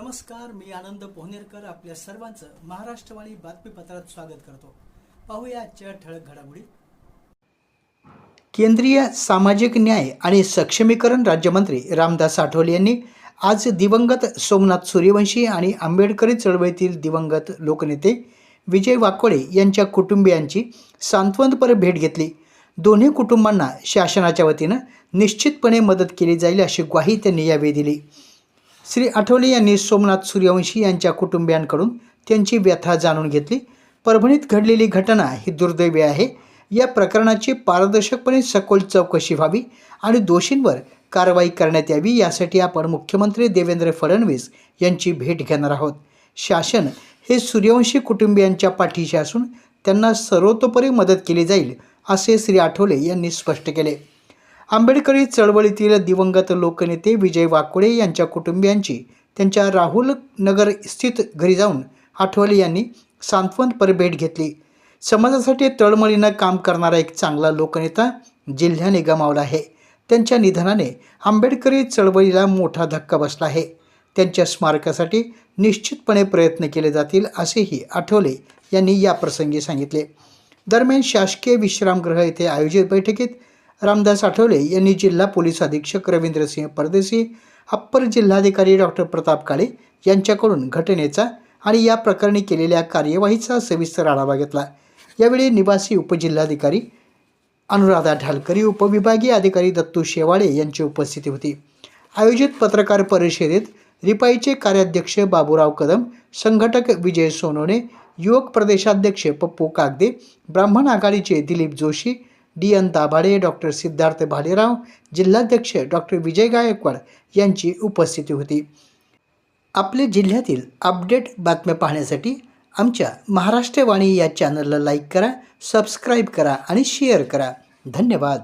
नमस्कार मी आनंद पोहनेरकर आपल्या सर्वांचं महाराष्ट्रवाणी बातमीपत्रात स्वागत करतो. पाहूया आजच्या ठळक घडामोडी. केंद्रीय सामाजिक न्याय आणि सक्षमीकरण राज्यमंत्री रामदास आठवले यांनी आज दिवंगत सोमनाथ सूर्यवंशी आणि आंबेडकरी चळवळीतील दिवंगत लोकनेते विजय वाकोळे यांच्या कुटुंबियांची सांत्वनपर भेट घेतली. दोन्ही कुटुंबांना शासनाच्या वतीनं निश्चितपणे मदत केली जाईल अशी ग्वाही त्यांनी यावेळी दिली. श्री आठवले यांनी सोमनाथ सूर्यवंशी यांच्या कुटुंबियांकडून त्यांची व्यथा जाणून घेतली. परभणीत घडलेली घटना ही दुर्दैवी आहे. या प्रकरणाची पारदर्शकपणे सखोल चौकशी व्हावी आणि दोषींवर कारवाई करण्यात यावी यासाठी आपण मुख्यमंत्री देवेंद्र फडणवीस यांची भेट घेणार आहोत. शासन हे सूर्यवंशी कुटुंबियांच्या पाठीशी असून त्यांना सर्वतोपरी मदत केली जाईल असे श्री आठवले यांनी स्पष्ट केले. आंबेडकरी चळवळीतील दिवंगत लोकनेते विजय वाकोडे यांच्या कुटुंबियांची त्यांच्या राहुल नगर स्थित घरी जाऊन आठवले यांनी सांत्वनपर भेट घेतली. समाजासाठी तळमळीनं काम करणारा एक चांगला लोकनेता जिल्ह्याने गमावला आहे. त्यांच्या निधनाने आंबेडकरी चळवळीला मोठा धक्का बसला आहे. त्यांच्या स्मारकासाठी निश्चितपणे प्रयत्न केले जातील असेही आठवले यांनी याप्रसंगी सांगितले. दरम्यान शासकीय विश्रामगृह येथे आयोजित बैठकीत रामदास आठवले यांनी जिल्हा पोलीस अधीक्षक रवींद्रसिंह परदेशी अप्पर जिल्हाधिकारी डॉक्टर प्रताप काळे यांच्याकडून घटनेचा आणि या प्रकरणी केलेल्या कार्यवाहीचा सविस्तर आढावा घेतला. यावेळी निवासी उपजिल्हाधिकारी अनुराधा ढालकरी उपविभागीय अधिकारी दत्तू शेवाळे यांची उपस्थिती होती. आयोजित पत्रकार परिषदेत रिपाईचे कार्याध्यक्ष बाबूराव कदम संघटक विजय सोनवणे युवक प्रदेशाध्यक्ष पप्पू कागदे ब्राह्मण आघाडीचे Dilip Joshi D N Dabhade doctor Siddharth Bhalerao जिल्हाध्यक्ष डॉक्टर विजय गायकवाड यांची उपस्थिती होती. आपले जिल्ह्यातील अपडेट बातम्या पाहण्यासाठी आमच्या महाराष्ट्रवाणी या चॅनलला लाईक करा सबस्क्राईब करा आणि शेअर करा. धन्यवाद.